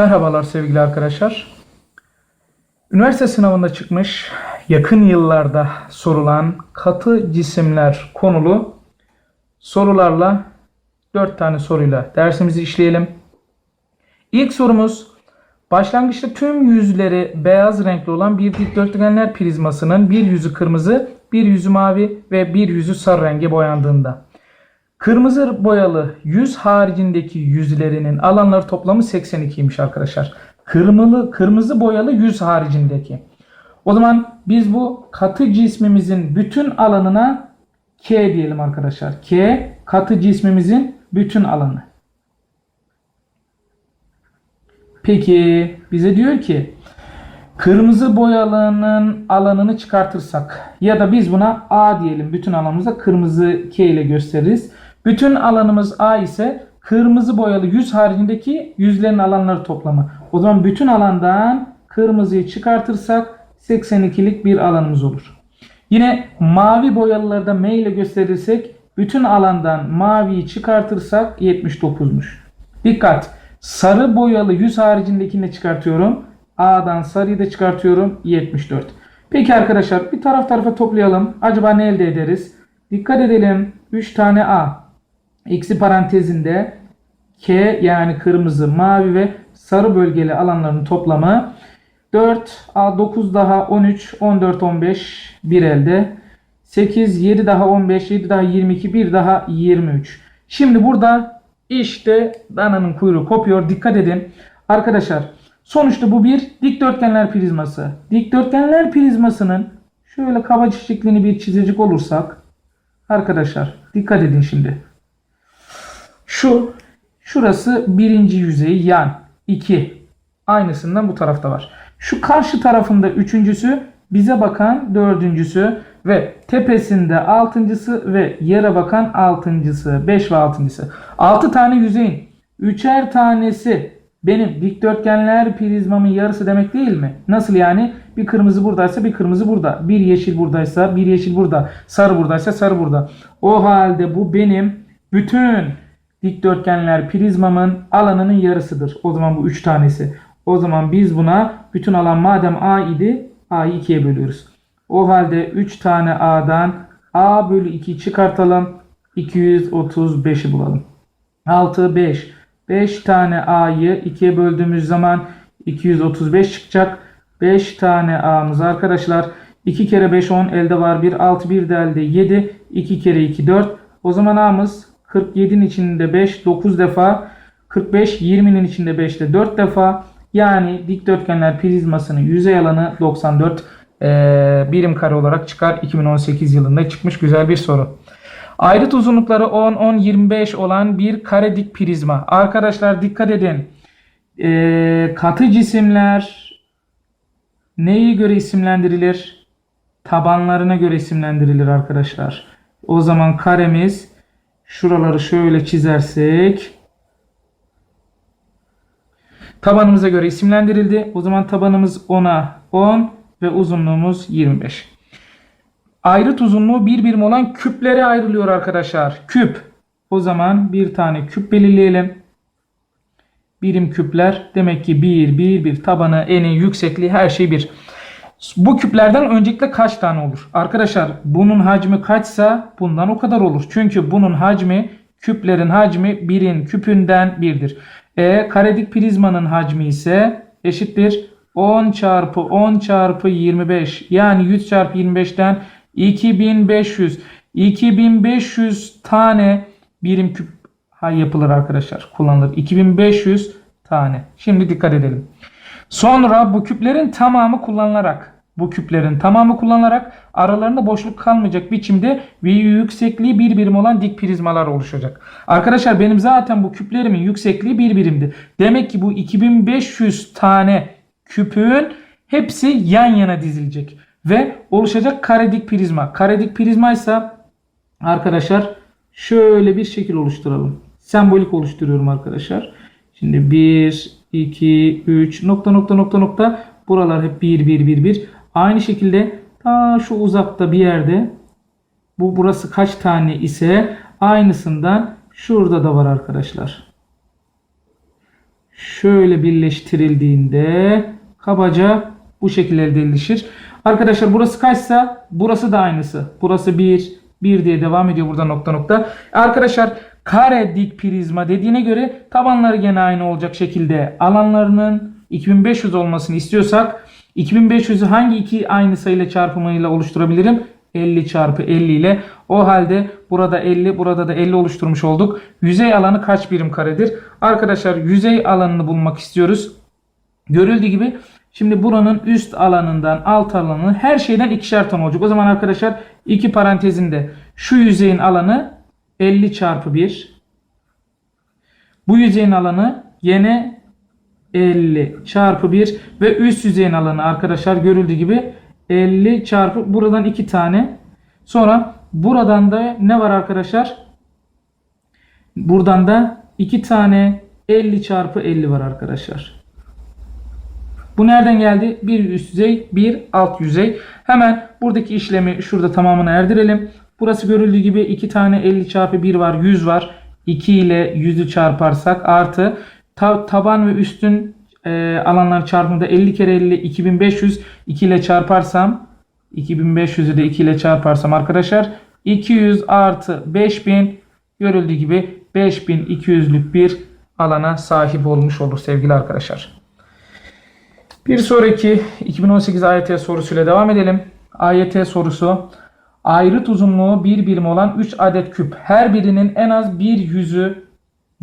Merhabalar sevgili arkadaşlar. Üniversite sınavında çıkmış yakın yıllarda sorulan katı cisimler konulu sorularla 4 tane soruyla dersimizi işleyelim. İlk sorumuz başlangıçta tüm yüzleri beyaz renkli olan bir dikdörtgenler prizmasının bir yüzü kırmızı, bir yüzü mavi ve bir yüzü sarı renge boyandığında Kırmızı boyalı yüz haricindeki yüzlerinin alanları toplamı 82'ymiş arkadaşlar. Kırmızı, kırmızı boyalı yüz haricindeki. O zaman biz bu katı cismimizin bütün alanına K diyelim arkadaşlar. K katı cismimizin bütün alanı. Peki bize diyor ki kırmızı boyalının alanını çıkartırsak ya da biz buna A diyelim. Bütün alanımıza kırmızı K ile gösteririz. Bütün alanımız A ise kırmızı boyalı yüz haricindeki yüzlerin alanları toplamı. O zaman bütün alandan kırmızıyı çıkartırsak 82'lik bir alanımız olur. Yine mavi boyalılarda M ile gösterirsek bütün alandan maviyi çıkartırsak 79'muş. Dikkat! Sarı boyalı yüz haricindekini de çıkartıyorum. A'dan sarıyı da çıkartıyorum. 74. Peki arkadaşlar bir taraf tarafa toplayalım. Acaba ne elde ederiz? Dikkat edelim. 3 tane A. Eksi parantezinde K yani kırmızı, mavi ve sarı bölgeli alanların toplamı 4, A 9 daha 13, 14, 15 bir elde. 8, 7 daha 15, 7 daha 22, 1 daha 23. Şimdi burada işte dananın kuyruğu kopuyor. Dikkat edin. Arkadaşlar sonuçta bu bir dikdörtgenler prizması. Dikdörtgenler prizmasının şöyle kabaca şeklini bir çizecek olursak arkadaşlar dikkat edin şimdi. Şu şurası birinci yüzeyi yan 2. Aynısından bu tarafta var. Şu karşı tarafında üçüncüsü bize bakan dördüncüsü ve tepesinde altıncısı ve yere bakan altıncısı. 5 ve altıncısı. 6 tane yüzeyin üçer tanesi benim dikdörtgenler prizmamın yarısı demek değil mi? Nasıl yani? Bir kırmızı buradaysa bir kırmızı burada. Bir yeşil buradaysa bir yeşil burada. Sarı buradaysa sarı burada. O halde bu benim bütün dikdörtgenler prizmamın alanının yarısıdır. O zaman bu 3 tanesi. O zaman biz buna bütün alan madem A idi A'yı 2'ye bölüyoruz. O halde 3 tane A'dan A bölü 2 çıkartalım. 235'i bulalım. 6, 5. 5 tane A'yı 2'ye böldüğümüz zaman 235 çıkacak. 5 tane A'mız arkadaşlar. 2 kere 5 10 elde var 1. 6 1 de elde 7. 2 kere 2 4. O zaman A'mız 47'nin içinde 5 9 defa. 45 20'nin içinde 5 de 4 defa. Yani dikdörtgenler prizmasının yüzey alanı 94 ee, birim kare olarak çıkar. 2018 yılında çıkmış güzel bir soru. Ayrıt uzunlukları 10, 10, 25 olan bir kare dik prizma. Arkadaşlar dikkat edin. Ee, katı cisimler neye göre isimlendirilir? Tabanlarına göre isimlendirilir arkadaşlar. O zaman karemiz şuraları şöyle çizersek tabanımıza göre isimlendirildi. O zaman tabanımız 10'a 10 ve uzunluğumuz 25. Ayrıt uzunluğu bir birim olan küplere ayrılıyor arkadaşlar. Küp. O zaman bir tane küp belirleyelim. Birim küpler demek ki 1, 1, 1 tabanı, eni, yüksekliği her şey 1. Bu küplerden öncelikle kaç tane olur? Arkadaşlar bunun hacmi kaçsa bundan o kadar olur. Çünkü bunun hacmi küplerin hacmi birin küpünden birdir. E karedik prizmanın hacmi ise eşittir 10 çarpı 10 çarpı 25 yani 100 çarpı 25'ten 2500 2500 tane birim küp yapılır arkadaşlar kullanılır 2500 tane şimdi dikkat edelim sonra bu küplerin tamamı kullanılarak bu küplerin tamamı kullanılarak aralarında boşluk kalmayacak biçimde ve yüksekliği bir birim olan dik prizmalar oluşacak. Arkadaşlar benim zaten bu küplerimin yüksekliği bir birimdi. Demek ki bu 2500 tane küpün hepsi yan yana dizilecek ve oluşacak karedik prizma. Karedik prizma ise arkadaşlar şöyle bir şekil oluşturalım. Sembolik oluşturuyorum arkadaşlar. Şimdi 1, 2, 3 nokta nokta nokta nokta buralar hep 1, 1, 1, 1. Aynı şekilde ta şu uzakta bir yerde bu burası kaç tane ise aynısından şurada da var arkadaşlar. şöyle birleştirildiğinde kabaca bu şekilde elde edilişir. Arkadaşlar burası kaçsa burası da aynısı. Burası 1, 1 diye devam ediyor burada nokta nokta. Arkadaşlar kare dik prizma dediğine göre tabanları gene aynı olacak şekilde alanlarının 2500 olmasını istiyorsak 2500'ü hangi iki aynı sayıyla çarpımıyla oluşturabilirim? 50 çarpı 50 ile. O halde burada 50 burada da 50 oluşturmuş olduk. Yüzey alanı kaç birim karedir? Arkadaşlar yüzey alanını bulmak istiyoruz. Görüldüğü gibi şimdi buranın üst alanından alt alanı her şeyden ikişer ton olacak. O zaman arkadaşlar iki parantezinde şu yüzeyin alanı 50 çarpı 1. Bu yüzeyin alanı yine 50 çarpı 1 ve üst yüzeyin alanı arkadaşlar görüldüğü gibi 50 çarpı buradan 2 tane. Sonra buradan da ne var arkadaşlar? Buradan da 2 tane 50 çarpı 50 var arkadaşlar. Bu nereden geldi? Bir üst yüzey, bir alt yüzey. Hemen buradaki işlemi şurada tamamını erdirelim. Burası görüldüğü gibi 2 tane 50 çarpı 1 var, 100 var. 2 ile 100'ü çarparsak artı ta- taban ve üstün e, alanlar çarpımında 50 kere 50 2500 2 ile çarparsam 2500'ü de 2 ile çarparsam arkadaşlar 200 artı 5000 görüldüğü gibi 5200'lük bir alana sahip olmuş olur sevgili arkadaşlar. Bir sonraki 2018 AYT sorusuyla devam edelim. AYT sorusu ayrıt uzunluğu bir birim olan 3 adet küp her birinin en az bir yüzü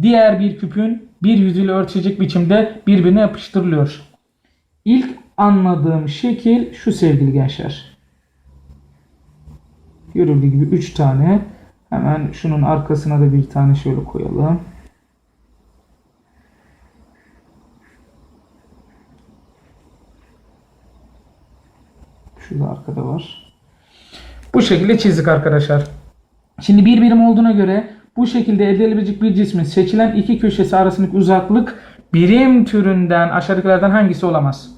diğer bir küpün bir yüzüyle örtüşecek biçimde birbirine yapıştırılıyor. İlk anladığım şekil şu sevgili gençler. Görüldüğü gibi 3 tane. Hemen şunun arkasına da bir tane şöyle koyalım. Şurada arkada var. Bu şekilde çizdik arkadaşlar. Şimdi bir birim olduğuna göre bu şekilde elde edilebilecek bir cismin seçilen iki köşesi arasındaki uzaklık birim türünden aşağıdakilerden hangisi olamaz?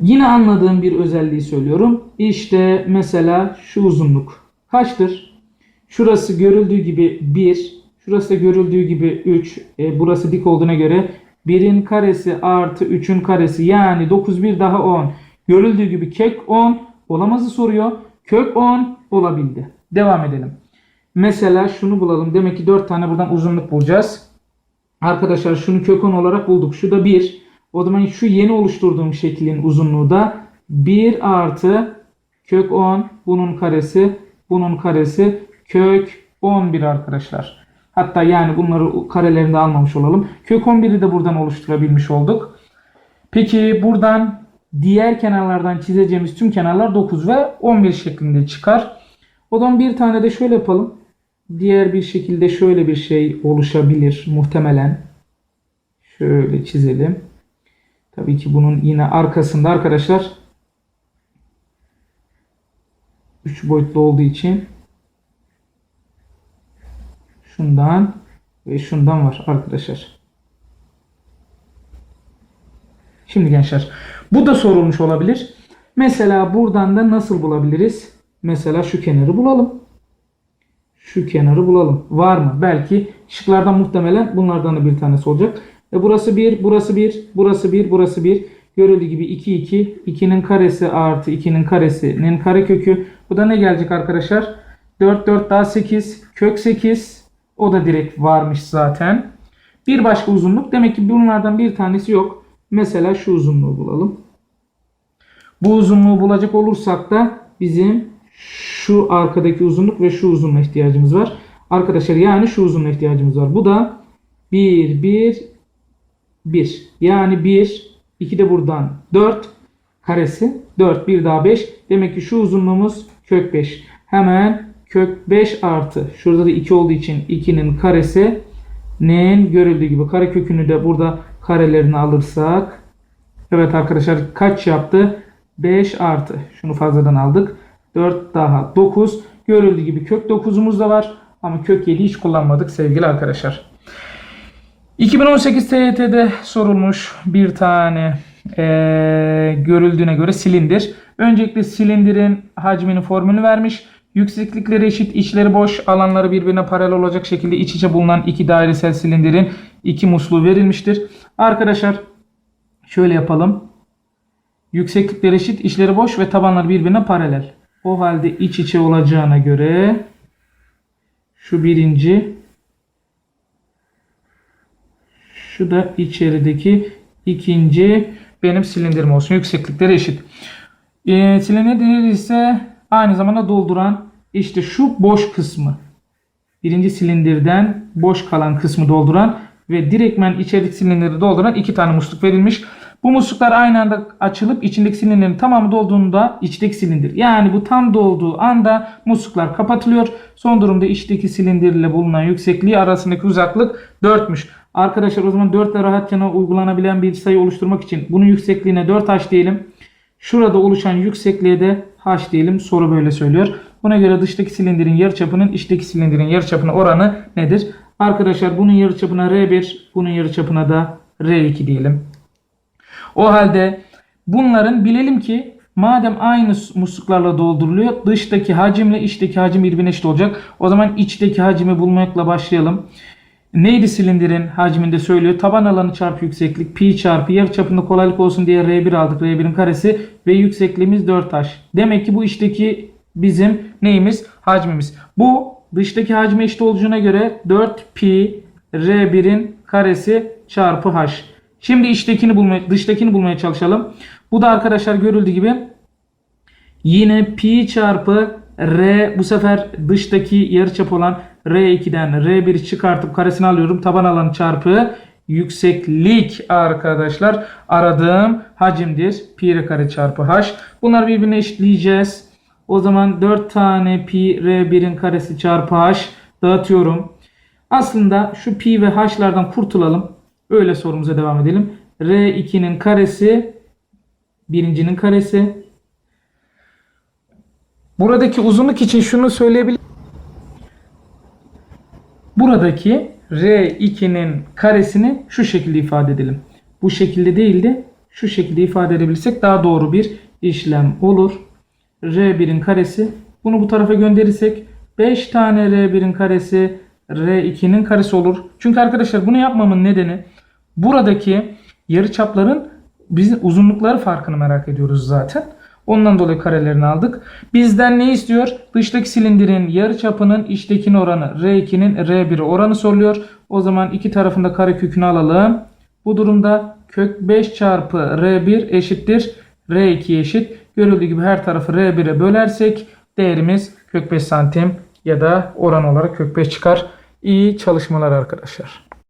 Yine anladığım bir özelliği söylüyorum. İşte mesela şu uzunluk. Kaçtır? Şurası görüldüğü gibi 1. Şurası da görüldüğü gibi 3. E, burası dik olduğuna göre 1'in karesi artı 3'ün karesi yani 9 bir daha 10. Görüldüğü gibi kök 10 olamazı soruyor. Kök 10 olabildi. Devam edelim. Mesela şunu bulalım. Demek ki 4 tane buradan uzunluk bulacağız. Arkadaşlar şunu kök 10 olarak bulduk. Şu da 1. O zaman şu yeni oluşturduğum şeklin uzunluğu da 1 artı kök 10 bunun karesi bunun karesi kök 11 arkadaşlar. Hatta yani bunları karelerini de almamış olalım. Kök 11'i de buradan oluşturabilmiş olduk. Peki buradan diğer kenarlardan çizeceğimiz tüm kenarlar 9 ve 11 şeklinde çıkar. O zaman bir tane de şöyle yapalım. Diğer bir şekilde şöyle bir şey oluşabilir muhtemelen. Şöyle çizelim. Tabii ki bunun yine arkasında arkadaşlar 3 boyutlu olduğu için şundan ve şundan var arkadaşlar. Şimdi gençler bu da sorulmuş olabilir. Mesela buradan da nasıl bulabiliriz? Mesela şu kenarı bulalım. Şu kenarı bulalım. Var mı? Belki şıklardan muhtemelen bunlardan da bir tanesi olacak. E burası 1, burası 1, burası 1, burası 1. Görüldüğü gibi 2, 2. 2'nin karesi artı 2'nin karesinin karekökü. Bu da ne gelecek arkadaşlar? 4, 4 daha 8. Kök 8. O da direkt varmış zaten. Bir başka uzunluk. Demek ki bunlardan bir tanesi yok. Mesela şu uzunluğu bulalım. Bu uzunluğu bulacak olursak da bizim şu arkadaki uzunluk ve şu uzunluğa ihtiyacımız var. Arkadaşlar yani şu uzunluğa ihtiyacımız var. Bu da 1, 1, 1. Yani 1, 2 de buradan 4 karesi. 4, 1 daha 5. Demek ki şu uzunluğumuz kök 5. Hemen kök 5 artı. Şurada da 2 olduğu için 2'nin karesi. N'nin görüldüğü gibi kare kökünü de burada karelerini alırsak. Evet arkadaşlar kaç yaptı? 5 artı. Şunu fazladan aldık. 4 daha 9. Görüldüğü gibi kök 9'umuz da var. Ama kök 7 hiç kullanmadık sevgili arkadaşlar. 2018 TYT'de sorulmuş bir tane eee, görüldüğüne göre silindir. Öncelikle silindirin hacminin formülünü vermiş. Yükseklikleri eşit, içleri boş, alanları birbirine paralel olacak şekilde iç içe bulunan iki dairesel silindirin iki musluğu verilmiştir. Arkadaşlar şöyle yapalım. Yükseklikleri eşit, içleri boş ve tabanlar birbirine paralel. O halde iç içe olacağına göre şu birinci şu da içerideki ikinci benim silindirim olsun. Yükseklikleri eşit. Ee, silindir ise aynı zamanda dolduran işte şu boş kısmı. Birinci silindirden boş kalan kısmı dolduran ve direktmen içerideki silindiri dolduran iki tane musluk verilmiş. Bu musluklar aynı anda açılıp içindeki silindirin tamamı dolduğunda içteki silindir. Yani bu tam dolduğu anda musluklar kapatılıyor. Son durumda içteki silindirle bulunan yüksekliği arasındaki uzaklık 4'müş. Arkadaşlar o zaman 4 ile rahatça uygulanabilen bir sayı oluşturmak için bunun yüksekliğine 4h diyelim. Şurada oluşan yüksekliğe de h diyelim. Soru böyle söylüyor. Buna göre dıştaki silindirin yarıçapının içteki silindirin yarıçapına oranı nedir? Arkadaşlar bunun yarıçapına R1, bunun yarıçapına da R2 diyelim. O halde bunların bilelim ki madem aynı musluklarla dolduruluyor dıştaki hacimle içteki hacim birbirine eşit olacak. O zaman içteki hacmi bulmakla başlayalım. Neydi silindirin hacminde söylüyor. Taban alanı çarpı yükseklik pi çarpı yarı çapında kolaylık olsun diye R1 aldık. R1'in karesi ve yüksekliğimiz 4h. Demek ki bu içteki bizim neyimiz? Hacmimiz. Bu dıştaki hacme eşit olduğuna göre 4 pi R1'in karesi çarpı h. Şimdi içtekini bulmaya, dıştakini bulmaya çalışalım. Bu da arkadaşlar görüldüğü gibi yine pi çarpı r bu sefer dıştaki yarıçap olan r2'den r1'i çıkartıp karesini alıyorum. Taban alanı çarpı yükseklik arkadaşlar aradığım hacimdir. Pi r kare çarpı h. Bunları birbirine eşitleyeceğiz. O zaman 4 tane pi r1'in karesi çarpı h dağıtıyorum. Aslında şu pi ve h'lardan kurtulalım. Öyle sorumuza devam edelim. R2'nin karesi birincinin karesi. Buradaki uzunluk için şunu söyleyebilirim. Buradaki R2'nin karesini şu şekilde ifade edelim. Bu şekilde değil de şu şekilde ifade edebilirsek daha doğru bir işlem olur. R1'in karesi. Bunu bu tarafa gönderirsek 5 tane R1'in karesi R2'nin karesi olur. Çünkü arkadaşlar bunu yapmamın nedeni buradaki yarıçapların bizim uzunlukları farkını merak ediyoruz zaten. Ondan dolayı karelerini aldık. Bizden ne istiyor? Dıştaki silindirin yarıçapının içtekinin oranı R2'nin R1'i oranı soruluyor. O zaman iki tarafında kare kökünü alalım. Bu durumda kök 5 çarpı R1 eşittir R2 eşit. Görüldüğü gibi her tarafı R1'e bölersek değerimiz kök 5 santim ya da oran olarak kök 5 çıkar. İyi çalışmalar arkadaşlar.